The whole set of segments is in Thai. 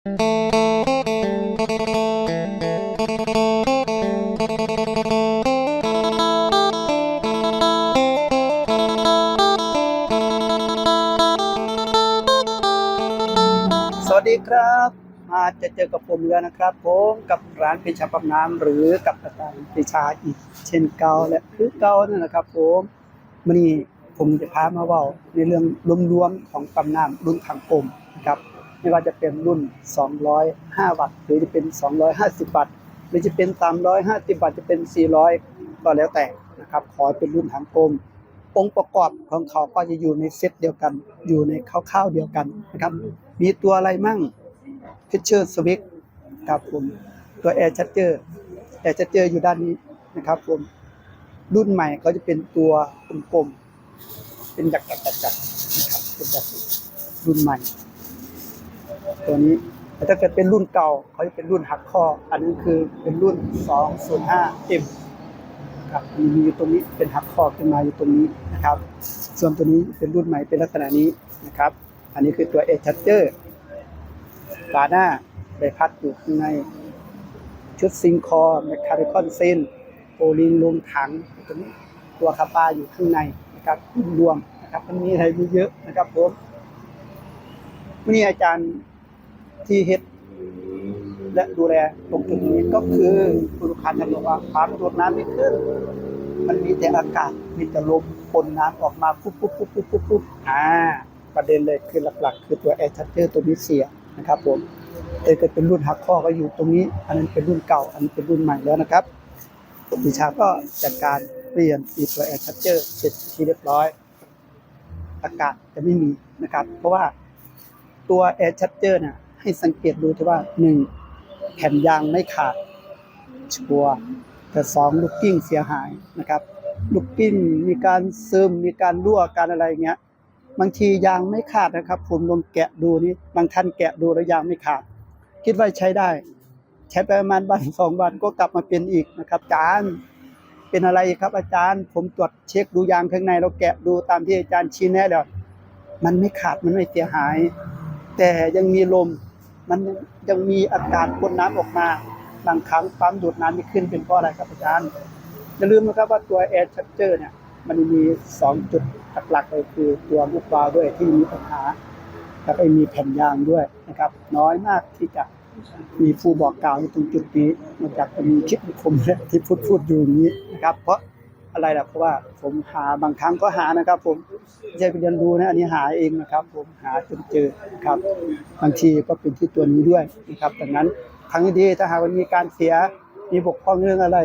สวัสดีครับมาจะเจอกับผมแล้วนะครับผมกับร้านปีชาปั๊มน้ำหรือกับอาจารย์ปีชาอีก เช่นเก่าและคือเก่านั่นแหละครับผมวันนี้ผมจะพามาเว่าในเรื่องรวมๆของปั๊มน้ำรุ่นทางกลมนะครับ ไม่ว่าจะเป็นรุ่น 205 วัตต์ หรือจะเป็น 250 วัตต์ หรือจะเป็น 350 วัตต์ จะเป็น 400 ก็แล้วแต่นะครับ ขอเป็นรุ่นทางกลม องค์ประกอบของเขาก็จะอยู่ในเซตเดียวกัน อยู่ในคร่าวๆเดียวกันนะครับ มีตัวอะไรมั่ง Pitcher Switch ครับผม ตัว Air Charger Air Charger อยู่ด้านนี้นะครับผมรุ่นใหม่ก็จะเป็นตัวกลมๆเป็นจักรจักรจักรนะครับเป็นแบบรุ่นใหม่ ตัวนี้แต่ถ้าเกิดเป็นรุ่นเก่าเขาจะเป็นรุ่นหักข้อ อันนี้คือเป็นรุ่น 205M ครับมีอยู่ตรงนี้เป็นหักคอขึ้นมาอยู่ตรงนี้นะครับ ส่วนตัวนี้เป็นรุ่นใหม่เป็นลักษณะนี้นะครับ อันนี้คือตัว A Charger ฝาหน้าใบพัดอยู่ข้างใน ชุดซิงคอร์แมคคาริคอนเซนโอลิงรวมถังตัวนี้ตัวคาปาอยู่ข้างในนะครับรวมนะครับมันมีอะไรเยอะนะครับผมวันนี้อาจารย์ ที่เฮ็ดและดูแลตรงจุดนี้ก็คือคุณลูกค้าจะบอกว่าความโดดน้ำไม่ขึ้น มันมีแต่อากาศมีแต่ลมปนน้ำออกมาปุ๊บปุ๊บปุ๊บปุ๊บปุ๊บปุ๊บอ่า ประเด็นเลยคือหลักๆ คือตัวแอร์ชัตเตอร์ตัวนี้เสียนะครับผมแต่เกิดเป็นรุ่นหักข้อก็อยู่ตรงนี้ อันนั้นเป็นรุ่นเก่า อันนี้เป็นรุ่นใหม่แล้วนะครับดิชาก็จัดการเปลี่ยนอีตัวแอร์ชัตเตอร์เสร็จที่เรียบร้อย อากาศจะไม่มีนะครับ เพราะว่าตัวแอร์ชัตเตอร์เนี่ย ให้สังเกตดูที่ว่าหนึ่งแผ่นยางไม่ขาดชัวร์แต่สองลูกกิ้งเสียหายนะครับลูกกิ้งมีการซึมมีการรั่วการอะไรเงี้ยบางทียางไม่ขาดนะครับ ผมลองแกะดูนี่บางท่านแกะดูแล้วยางไม่ขาด คิดว่าใช้ได้ ใช้ไปประมาณวันสองวันก็กลับมาเป็นอีกนะครับอาจารย์เป็นอะไรครับอาจารย์ ผมตรวจเช็คดูยางข้างในเราแกะดูตามที่อาจารย์ชี้แนะแล้วมันไม่ขาดมันไม่เสียหาย แต่ยังมีลม มันยังมีอากาศปนน้ำออกมา บางครั้งปั๊มดูดน้ำไม่ขึ้นเป็นเพราะอะไรครับอาจารย์อย่าลืมนะครับว่าตัว Air Charger เนี่ยมันมี2จุดหลักๆเลยคือตัวลูกวาวด้วยที่มีปัญหาแล้วก็มีแผ่นยางด้วยนะครับ น้อยมากที่จะมีผู้บอกกล่าวในตรงจุดนี้นอกจากจะมีคลิปผมที่พูดพูดอยู่นี้นะครับ เพราะ อะไรล่ะเพราะว่าผมหาบางครั้งก็หานะครับ ผมไม่ใช่ไปเรียนรู้นะอันนี้หาเองนะครับ ผมหาจนเจอครับ บางทีก็เป็นที่ตัวนี้ด้วยนะครับดังนั้นครั้งนี้ดีถ้าหากว่ามีการเสียมีบกพร่องเรื่องอะไร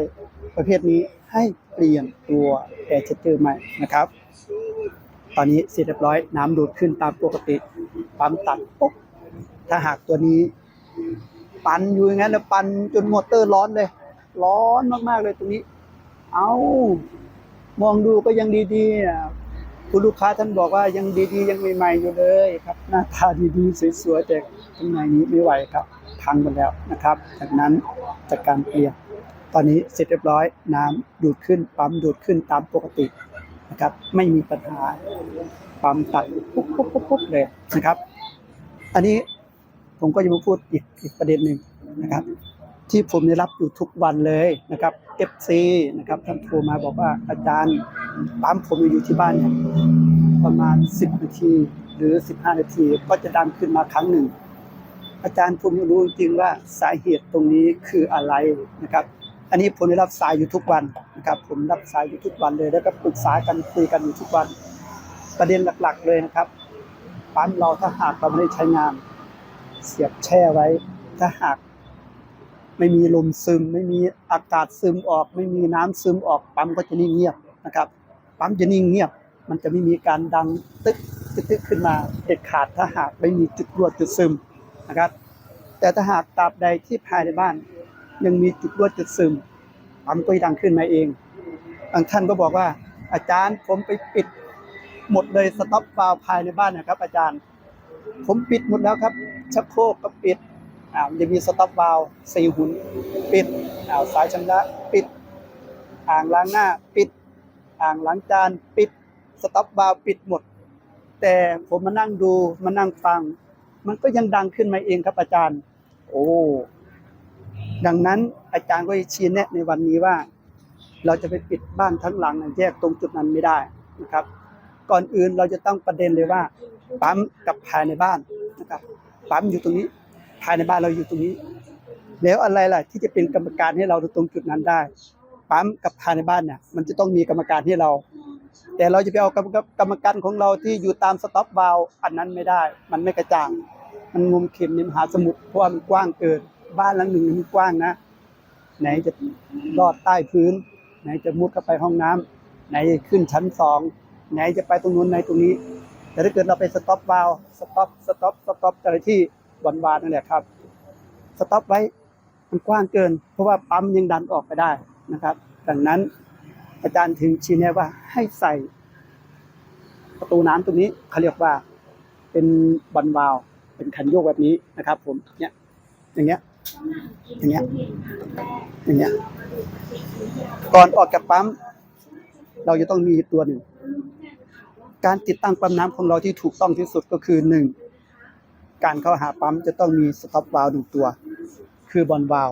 ประเภทนี้ให้เปลี่ยนตัวแอร์เชเตอร์ใหม่นะครับ ตอนนี้เสร็จเรียบร้อยน้ำดูดขึ้นตามปกติปั๊มตัดปุ๊บถ้าหากตัวนี้ ปั่นอยู่อย่างนั้นแล้วปั่นจนมอเตอร์ร้อนเลย ร้อนมากๆเลยตรงนี้ เอามองดูก็ยังดีๆอะคุณลูกค้าท่านบอกว่ายังดีๆ ยังใหม่ๆอยู่เลยครับ หน้าตาดีๆสวยๆแต่ข้างในนี้ไม่ไหวครับพังหมดแล้วนะครับ จากนั้นจากการเปลี่ยนตอนนี้เสร็จเรียบร้อยน้ำดูดขึ้นปั๊มดูดขึ้นตามปกตินะครับ ไม่มีปัญหาปั๊มตัดปุ๊บปุ๊บปุ๊บปุ๊บเลยนะครับ อันนี้ผมก็จะมาพูดอีกอีกประเด็นหนึ่งนะครับ ที่ผมได้รับอยู่ทุกวันเลยนะครับ FC นะครับท่านโทรมาบอกว่าอาจารย์ปั๊มผมอยู่ที่บ้านเนี่ยประมาณ 10 นาที หรือ 15 นาที ก็จะดังขึ้นมาครั้งหนึ่ง อาจารย์ผมไม่รู้จริงว่าสาเหตุตรงนี้คืออะไรนะครับ อันนี้ผมได้รับสายอยู่ทุกวันนะครับ ผมรับสายอยู่ทุกวันเลย แล้วก็ปรึกษากันคุยกันอยู่ทุกวัน ประเด็นหลักๆ เลยนะครับปั๊มเราถ้าหากเราไม่ได้ใช้งาน เสียบแช่ไว้ ถ้าหาก ไม่มีลมซึม ไม่มีอากาศซึมออก ไม่มีน้ำซึมออกปั๊มก็จะนิ่งเงียบนะครับปั๊มจะนิ่งเงียบ มันจะไม่มีการดังตึกตึกตึกขึ้นมาเด็ดขาดถ้าหากไม่มีจุดรั่วจุดซึมนะครับ แต่ถ้าหากตราบใดที่ภายในบ้าน ยังมีจุดรั่วจุดซึมปั๊มก็ดังขึ้นมาเองบางท่านก็บอกว่าอาจารย์ผมไปปิดหมดเลยสต็อปวาวภายในบ้านนะครับ อาจารย์ ผมปิดหมดแล้วครับชักโครกก็ปิด อ่ามันจะมีสต็อปวาล์วสี่หุ่นปิดอ่าสายชำระปิด อ่างล้างหน้าปิด อ่างล้างจานปิดสต็อปวาล์วปิดหมด แต่ผมมานั่งดูมานั่งฟัง มันก็ยังดังขึ้นมาเองครับอาจารย์ โอ้ดังนั้นอาจารย์ก็ชี้แนะในวันนี้ว่า เราจะไปปิดบ้านทั้งหลังแยกตรงจุดนั้นไม่ได้นะครับ ก่อนอื่นเราจะต้องประเด็นเลยว่าปั๊มกับภายในบ้านนะครับปั๊มอยู่ตรงนี้ ภายในบ้านเราอยู่ตรงนี้ แล้วอะไรล่ะที่จะเป็นกรรมการให้เราตรงจุดนั้นได้ปั๊มกับภายในบ้านเนี่ยมันจะต้องมีกรรมการให้เรา แต่เราจะไปเอากรรมกรมการของเราที่อยู่ตามสต็อปวาลวอันนั้นไม่ได้ มันไม่กระจ่าง มันงมเข็มในมหาสมุทรเพราะมันกว้างเกิน บ้านหลังหนึ่งมันกว้างนะ ไหนจะลอดใต้พื้น ไหนจะมุดเข้าไปห้องน้ำไหนขึ้นชั้นสองไหนจะไปตรงนู้นไหนตรงนี้ แต่ถ้าเกิดเราไปสต็อปวาลวสต็อปสต็อปสต็อปอะไรที่ วานวานนั่นแหละครับ สต็อปไว้มันกว้างเกิน เพราะว่าปั๊มยังดันออกไปได้นะครับ ดังนั้นอาจารย์ถึงชี้แนะว่าให้ใส่ ประตูน้ำตรงนี้เขาเรียกว่าเป็นบอลวาลวเป็นคันโยกแบบนี้นะครับ ผมเนี่ยอย่างเงี้ย อย่างเงี้ย อย่างเงี้ย ก่อนออกจากปั๊ม เราจะต้องมีตัวหนึ่ง การติดตั้งปั๊มน้ำของเราที่ถูกต้องที่สุดก็คือหนึ่ง การเข้าหาปั๊มจะต้องมีสต็อปวาล์วหนึ่งตัว คือบอลวาล์ว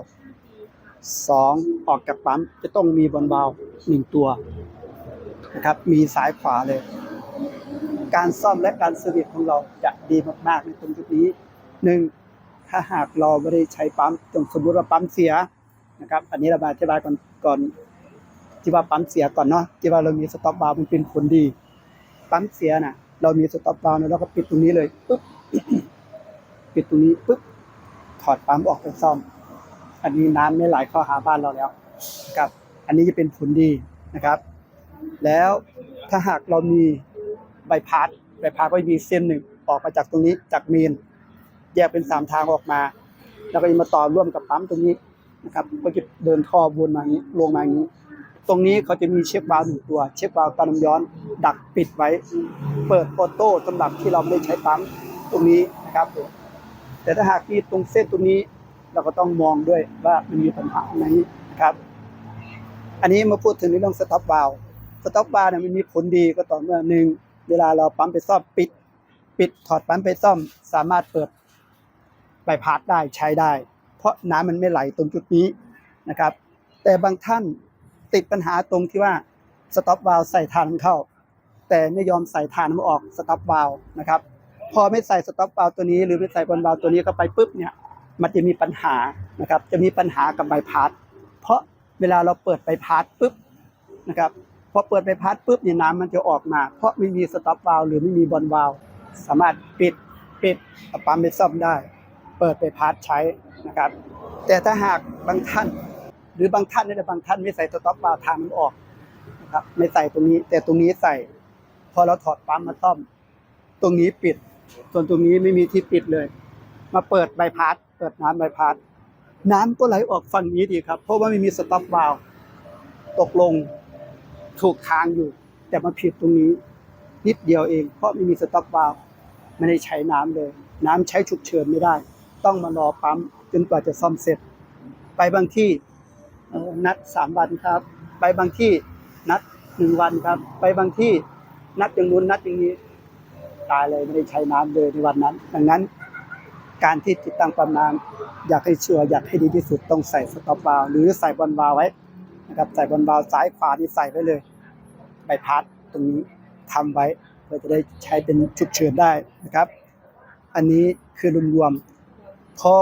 สองออกจากปั๊มจะต้องมีบอลวาล์วหนึ่งตัวนะครับมีซ้ายขวาเลย การซ่อมและการเซอร์วิสของเราจะดีมากๆในตรงจุดนี้หนึ่งถ้าหากเราไม่ได้ใช้ปั๊มจงสมมติว่าปั๊มเสียนะครับ อันนี้เรามาอธิบายก่อนก่อนที่ว่าปั๊มเสียก่อนเนาะที่ว่าเรามีสต็อปวาล์วมันเป็นผลดี ปั๊มเสียน่ะ เรามีสต็อปวาล์วเนี่ยเราก็ปิดตรงนี้เลยปุ๊บ ปิดตรงนี้ปุ๊บถอดปั๊มออกไปซ่อม อันนี้น้ำไม่ไหลเข้าหาบ้านเราแล้วนะครับ อันนี้จะเป็นผลดีนะครับ แล้วถ้าหากเรามีใบพัดใบพัดก็จะมีเส้นหนึ่งออกมาจากตรงนี้จากเมนแยกเป็นสามทางออกมา แล้วก็จะมาต่อร่วมกับปั๊มตรงนี้นะครับก็จะเดินท่อวนมาอย่างนี้ลงมาอย่างนี้ ตรงนี้เขาจะมีเช็ควาล์วหนึ่งตัว เช็ควาล์วการน้ำย้อน ดักปิดไว้ เปิดออโต้สำหรับที่เราไม่ได้ใช้ปั๊มตรงนี้นะครับ แต่ถ้าหากที่ตรงเส้นตรงนี้เราก็ต้องมองด้วยว่ามันมีปัญหาไหมนะครับ อันนี้มาพูดถึงในเรื่องสต็อปวาล์วสต็อปวาล์วเนี่ยมันมีผลดีก็ต่อเมื่อหนึ่งเวลาเราปั๊มไปซ่อมปิด ปิดถอดปั๊มไปซ่อม สามารถเปิดใบพัดได้ใช้ได้ เพราะน้ำมันไม่ไหลตรงจุดนี้นะครับ แต่บางท่านติดปัญหาตรงที่ว่าสต็อปวาล์วใส่ทานเข้า แต่ไม่ยอมใส่ทานมันออกสต็อปวาล์วนะครับ พอไม่ใส่สต็อปวาลตัวนี้ หรือไม่ใส่บอลวาลตัวนี้เข้าไปปุ๊บเนี่ยมันจะมีปัญหานะครับ จะมีปัญหากับใบพัดเพราะเวลาเราเปิดใบพัดปุ๊บนะครับพอเปิดใบพัดปุ๊บเนี่ยน้ำมันจะออกมา เพราะไม่มีสต็อปวาลหรือไม่มีบอลวาลสามารถปิดปิดปั๊มไปซ่อมได้ เปิดใบพัดใช้นะครับ แต่ถ้าหากบางท่าน หรือบางท่านนี่ยบางท่านไม่ใส่สต็อปวาล์ทางมันออกนะครับไม่ใส่ตรงนี้ แต่ตรงนี้ใส่ พอเราถอดปั๊มมาซ่อม ตรงนี้ปิด ส่วนตรงนี้ไม่มีที่ปิดเลย มาเปิดใบพัดเปิดน้ำใบพัดน้ำก็ไหลออกฝั่งนี้ดีครับ เพราะว่าไม่มีสต็อปวาล์วตกลงถูกทางอยู่ แต่มาผิดตรงนี้ นิดเดียวเอง เพราะไม่มีสต็อปวาล์วไม่ได้ใช้น้ำเลย น้ำใช้ฉุกเฉินไม่ได้ ต้องมารอปั๊มจนกว่าจะซ่อมเสร็จ ไปบางที่นัดสามวันครับ ไปบางที่นัดหนึ่งวันครับ ไปบางที่นัดอย่างนู้นนัดอย่างนี้ายเลยไม่ได้ใช้น้ำเลยในวันนั้น ดังนั้น การที่ติดตั้งปั๊มน้ำอยากให้ชัวร์อยากให้ดีที่สุดต้องใส่สต็อปวาล์วหรือใส่บอลวาล์วไว้นะครับใส่บอลวาล์วซ้ายขวานี่ใส่ไว้เลยใบพัดตรงนี้ทำไว้เพื่อจะได้ใช้เป็นฉุกเฉินได้นะครับ อันนี้คือรวมๆพอ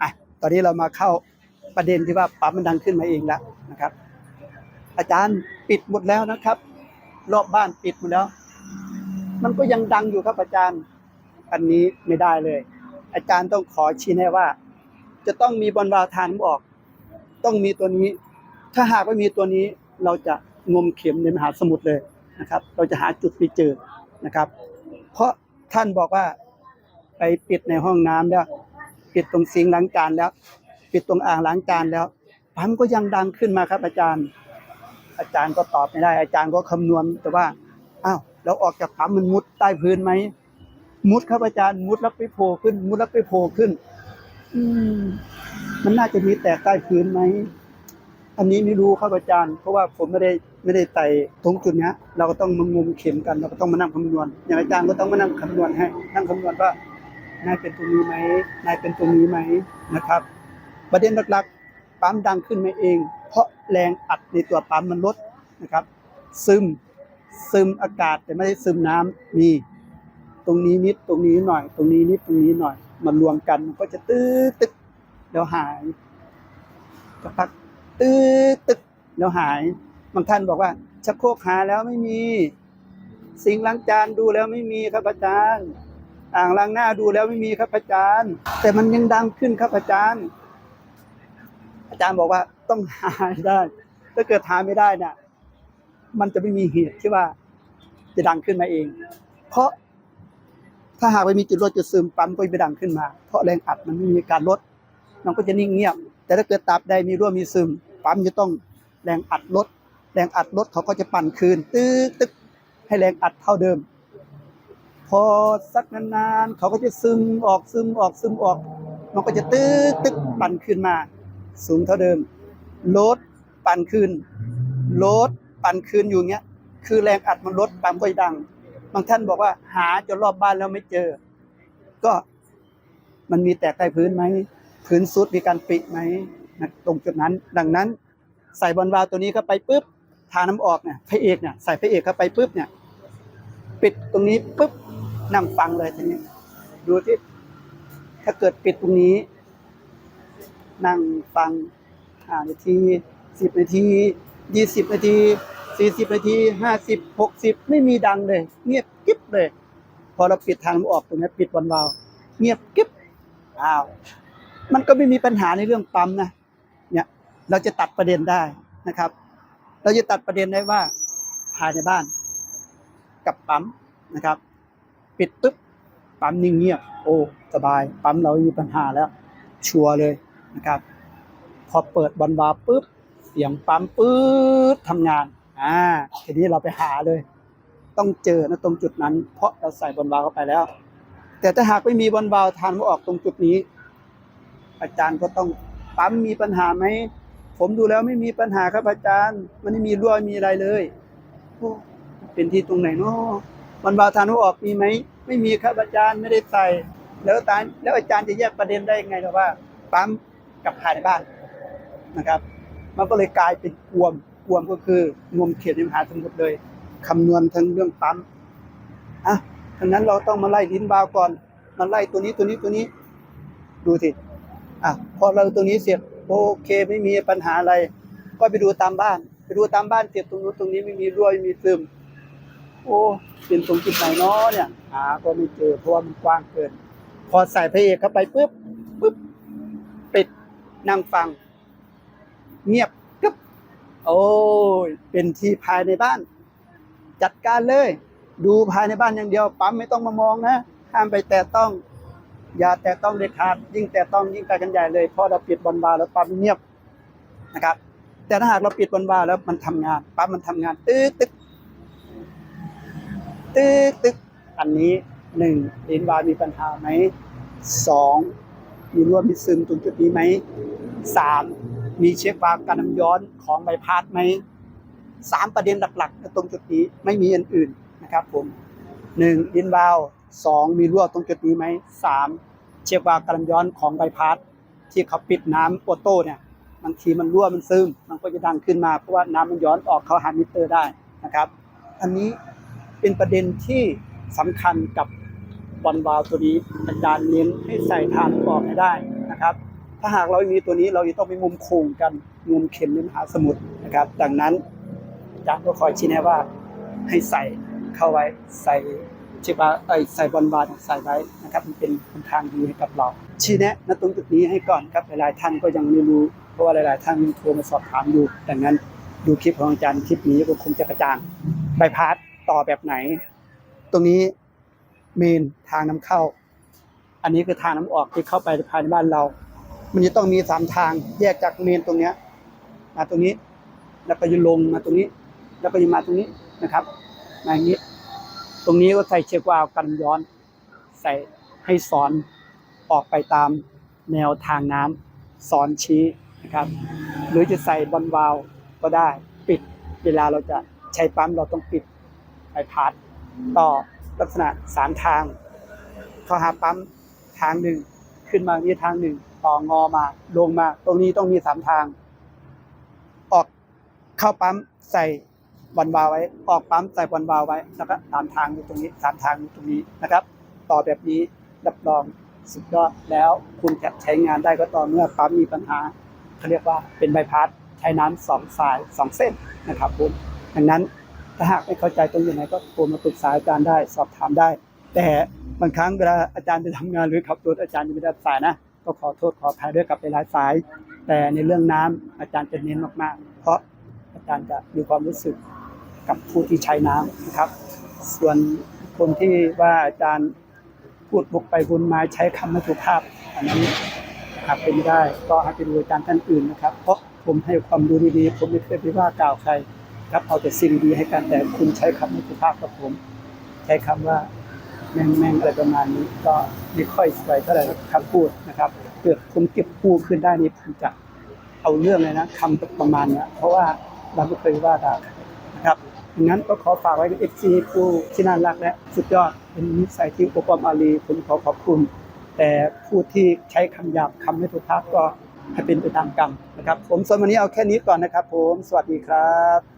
อะตอนนี้เรามาเข้าประเด็นที่ว่าปั๊มมันดังขึ้นมาเองแล้วนะครับ อาจารย์ปิดหมดแล้วนะครับ รอบบ้านปิดหมดแล้ว มันก็ยังดังอยู่ครับอาจารย์ อันนี้ไม่ได้เลย อาจารย์ต้องขอชี้แนะว่า จะต้องมีบอลวาทานออก ต้องมีตัวนี้ ถ้าหากไม่มีตัวนี้เราจะงมเข็มในมหาสมุทรเลยนะครับ เราจะหาจุดไม่เจอนะครับ เพราะท่านบอกว่าไปปิดในห้องน้ำแล้ว ปิดตรงซิงล้างจานแล้ว ปิดตรงอ่างล้างจานแล้วปั๊มก็ยังดังขึ้นมาครับอาจารย์ อาจารย์ก็ตอบไม่ได้ อาจารย์ก็คำนวณแต่ว่าอ้าว เราออกจากปั๊มมันมุดใต้พื้นไหมมุดครับอาจารย์มุดแล้วไปโผล่ขึ้น มุดแล้วไปโผล่ขึ้น อืม มันน่าจะมีแต่ใต้พื้นไหมอันนี้ไม่รู้ครับอาจารย์ เพราะว่าผมไม่ได้ไม่ได้ไต่ตรงจุดเนี้ยเราก็ต้องมางมเข็มกัน เราก็ต้องมานั่งคำนวณ อย่างอาจารย์ก็ต้องมานั่งคำนวณให้ นั่งคำนวณว่านายเป็นตรงนี้ไหมนายเป็นตรงนี้ไหมนะครับ ประเด็นหลักๆปั๊มดังขึ้นมาเอง เพราะแรงอัดในตัวปั๊มมันลดนะครับ ซึม ซึมอากาศแต่ไม่ได้ซึมน้ำมีตรงนี้นิดตรงนี้หน่อย ตรงนี้นิดตรงนี้หน่อย มันรวมกันมันก็จะตื้อตึกเดี๋ยวหายสักพักตื้อตึกเดี๋ยวหาย บางท่านบอกว่าชักโครกหาแล้วไม่มี สิ่งล้างจานดูแล้วไม่มีครับอาจารย์ อ่างล้างหน้าดูแล้วไม่มีครับอาจารย์ แต่มันยังดังขึ้นครับอาจารย์ อาจารย์บอกว่าต้องหาได้ ถ้าเกิดหาไม่ได้น่ะ มันจะไม่มีเหตุที่ว่าจะดังขึ้นมาเอง เพราะถ้าหากไม่มีจุดลดจุดซึมปั๊มก็จะไม่ดังขึ้นมา เพราะแรงอัดมันไม่มีการลด มันก็จะนิ่งเงียบ แต่ถ้าเกิดตับใดมีรั่วมีซึม ปั๊มจะต้องแรงอัดลด แรงอัดลดเขาก็จะปั่นคืน ตึ๊กตึ๊กให้แรงอัดเท่าเดิม พอสักนานๆเขาก็จะซึมออกซึมออกซึมออก มันก็จะตึ๊กตึ๊กปั่นขึ้นมา สูงเท่าเดิม ลดปั่นคืน ลด ปั่นคืนอยู่เงี้ย คือแรงอัดมันลดปั๊มก็ดัง บางท่านบอกว่าหาจนรอบบ้านแล้วไม่เจอ ก็มันมีแตกใต้พื้นไหม พื้นซุดมีการปิไหมนะตรงจุดนั้น ดังนั้น ใส่บอลวาล์วตัวนี้เข้าไปปุ๊บทาน้ำออกเนี่ยพระเอกเนี่ยใส่พระเอกเข้าไปปุ๊บเนี่ย ปิดตรงนี้ปุ๊บนั่งฟังเลยทีนี้ ดูที่ถ้าเกิดปิดตรงนี้ นั่งฟังห้านาทีสิบนาที ยี่สิบนาทีสี่สิบนาทีห้าสิบหกสิบไม่มีดังเลย เงียบกิ๊บเลย พอเราปิดทางออกตรงนี้ปิดวันวาว เงียบกิ๊บอ้าวมันก็ไม่มีปัญหาในเรื่องปั๊มนะเนี่ยเราจะตัดประเด็นได้นะครับ เราจะตัดประเด็นได้ว่าภายในบ้าน กับปั๊มนะครับ ปิดปุ๊บปั๊มนิ่งเงียบ โอ้สบาย ปั๊มเราไม่มีปัญหาแล้ว ชัวร์เลยนะครับ พอเปิดบอลวาปุ๊บ เสียงปั๊มปื๊ดทำงาน อ่า ทีนี้เราไปหาเลย ต้องเจอนะตรงจุดนั้น เพราะเราใส่บอลวาลเข้าไปแล้ว แต่ถ้าหากไม่มีบอลวาลทานไม่ออกตรงจุดนี้ อาจารย์ก็ต้องปั๊มมีปัญหาไหม ผมดูแล้วไม่มีปัญหาครับอาจารย์ มันไม่มีรั่วมีอะไรเลยโอ้เป็นที่ตรงไหนเนาะบอลวาลทานไม่ออกมีไหม ไม่มีครับอาจารย์ไม่ได้ใส่ แล้วอาจารย์แล้วอาจารย์จะแยกประเด็นได้ยังไงล่ะว่าปั๊มกับภายในบ้านนะครับ มันก็เลยกลายเป็นกวมกวมก็คืองวมเขตในมหาสมุทรเลยคำนวณทั้งเรื่องปั๊มอะดังนั้นเราต้องมาไล่ลิ้นบาวก่อนมาไล่ตัวนี้ตัวนี้ตัวนี้ ดูสิอะพอเราตัวนี้เสร็จโอเคไม่มีปัญหาอะไร ก็ไปดูตามบ้าน ไปดูตามบ้านเสร็จตรงนู้นตรงนี้ไม่มีรั่วไม่มีซึมโอ้เป็นตรงจุดไหนเนาะเนี่ยหาก็ไม่เจอเพราะว่ามันกว้างเกิน พอใส่พระเอกเข้าไปปุ๊บปุ๊บปิดนั่งฟัง เงียบกึบโอ้ยเป็นที่ภายในบ้าน จัดการเลย ดูภายในบ้านอย่างเดียว ปั๊มไม่ต้องมามองนะห้ามไปแตะต้อง อย่าแตะต้องเด็ดขาดยิ่งแตะต้องยิ่งไปกันใหญ่เลยพราะเราปิดบอลบาร์แล้วปั๊มเงียบนะครับ แต่ถ้าหากเราปิดบอลบาร์แล้วมันทำงานปั๊มมันทำงานตึ๊กตึ๊กตึ๊กตึ๊กอันนี้หนึ่งลิ้นบาร์มีปัญหาไหมสองมีรั่วมีซึมตรงจุดนี้ไหมสาม มีเช็ควาล์วการน้ำย้อนของใบพัดไหมสามประเด็นหลักๆ ตรงจุดนี้ไม่มีอันอื่นนะครับผมหนึ่งลิ้นวาล์วสองมีรั่วตรงจุดนี้ไหมสามเช็ควาล์วการน้ำย้อนของใบพัดที่เขาปิดน้ำออโต้เนี่ยบางทีมันรั่วมันซึมมันก็จะดังขึ้นมาเพราะว่าน้ำมันย้อนออกเข้าหามิเตอร์ได้นะครับ อันนี้เป็นประเด็นที่สำคัญกับบอลวาล์วตัวนี้อาจารย์เน้นให้ใส่ทานออกให้ได้นะครับ ถ้าหากเราม่มีตัวนี้เราจะต้องไปงมโค้งกันงมเข็มในมหาสมุทรนะครับ ดังนั้นอาจารย์ก็คอยชี้แนะว่าให้ใส่เข้าไว้ใส่เชือกว่าเอ้ยใส่บอลวาล์ใส่ไว้นะครับ มันเป็นหนทางดีให้กับเรา ชี้แนะณตรงจุดนี้ให้ก่อนครับหลายๆท่านก็ยังไม่รู้เพราะว่าหลาย ๆ ท่านโทรมาสอบถามอยู่ดังนั้นดูคลิปของอาจารย์คลิปนี้ก็คงจะกระจ่างใบพัดต่อแบบไหน ตรงนี้เมนทางน้ำเข้า อันนี้คือทางน้ำออกที่เข้าไปภายในบ้านเรา มันจะต้องมีสามทางแยกจากเมนตรงเนี้ยมาตรงนี้ แล้วก็จะลงมาตรงนี้ แล้วก็จะมาตรงนี้นะครับมาอย่างนี้ ตรงนี้ก็ใส่เชือกวาวกันย้อน ใส่ให้สอนออกไปตามแนวทางน้ำสอนชี้นะครับ หรือจะใส่บอลวาวก็ได้ปิดเวลาเราจะใช้ปั๊มเราต้องปิดไปพาดต่อลักษณะสามทางเข้าหาปั๊มทางหนึ่งขึ้นมานี้ทางหนึ่ง ต่องอมาลงมา ตรงนี้ต้องมีสามทาง ออกเข้าปั๊มใส่บอลวาล์วไว้ ออกปั๊มใส่บอลวาล์วไว้แล้วก็สามทางอยู่ตรงนี้สามทางอยู่ตรงนี้นะครับ ต่อแบบนี้รับรองสุดยอดแล้วคุณจะใช้งานได้ก็ต่อเมื่อปั๊มมีปัญหาเขาเรียกว่าเป็นใบพัดใช้น้ำสองสายสองเส้นนะครับผมดังนั้นถ้าหากไม่เข้าใจตรงอยู่ไหนก็โทรมาปรึกษาอาจารย์ได้สอบถามได้ แต่บางครั้งเวลาอาจารย์ไปทำงานหรือขับรถอาจารย์ยังไม่ได้สายนะ ก็ขอโทษขออภัยด้วยกับหลายสาย แต่ในเรื่องน้ำอาจารย์จะเน้นมากๆ เพราะอาจารย์จะมีความรู้สึกกับผู้ที่ใช้น้ำนะครับ ส่วนคนที่ว่าอาจารย์พูดบกไปวนมาใช้คำไม่ถูกภาพอันนั้นหากเป็นไม่ได้ก็ให้ไปดูอาจารย์ท่านอื่นนะครับ เพราะผมให้ความรู้ดีๆผมไม่เคยไปว่ากล่าวใครครับเอาแต่สิ่งดีให้กันแต่คุณใช้คำไม่ถูกภาพกับผม ใช้คำว่า แม่งแม่งอะไรประมาณนี้ก็ไม่ค่อยสวยเท่าไหร่คำพูดนะครับเกิดผมเก็บคู่ขึ้นได้นี่ผมจะเอาเรื่องเลยนะคำประมาณเนี้ยเพราะว่าเราไม่เคยว่าด่าครนะครับดังนั้นก็ขอฝากไว้กับเอฟซีผู้ที่น่ารักและสุดยอดเป็นนิสัยที่โอปอมอารีผมขอขอบคุณ แต่ผู้ที่ใช้คำหยาบคำไม่ถูกภาพก็ให้เป็นไปตามกรรมนะครับ ผมส่วนวันนี้เอาแค่นี้ก่อนนะครับ ผมสวัสดีครับ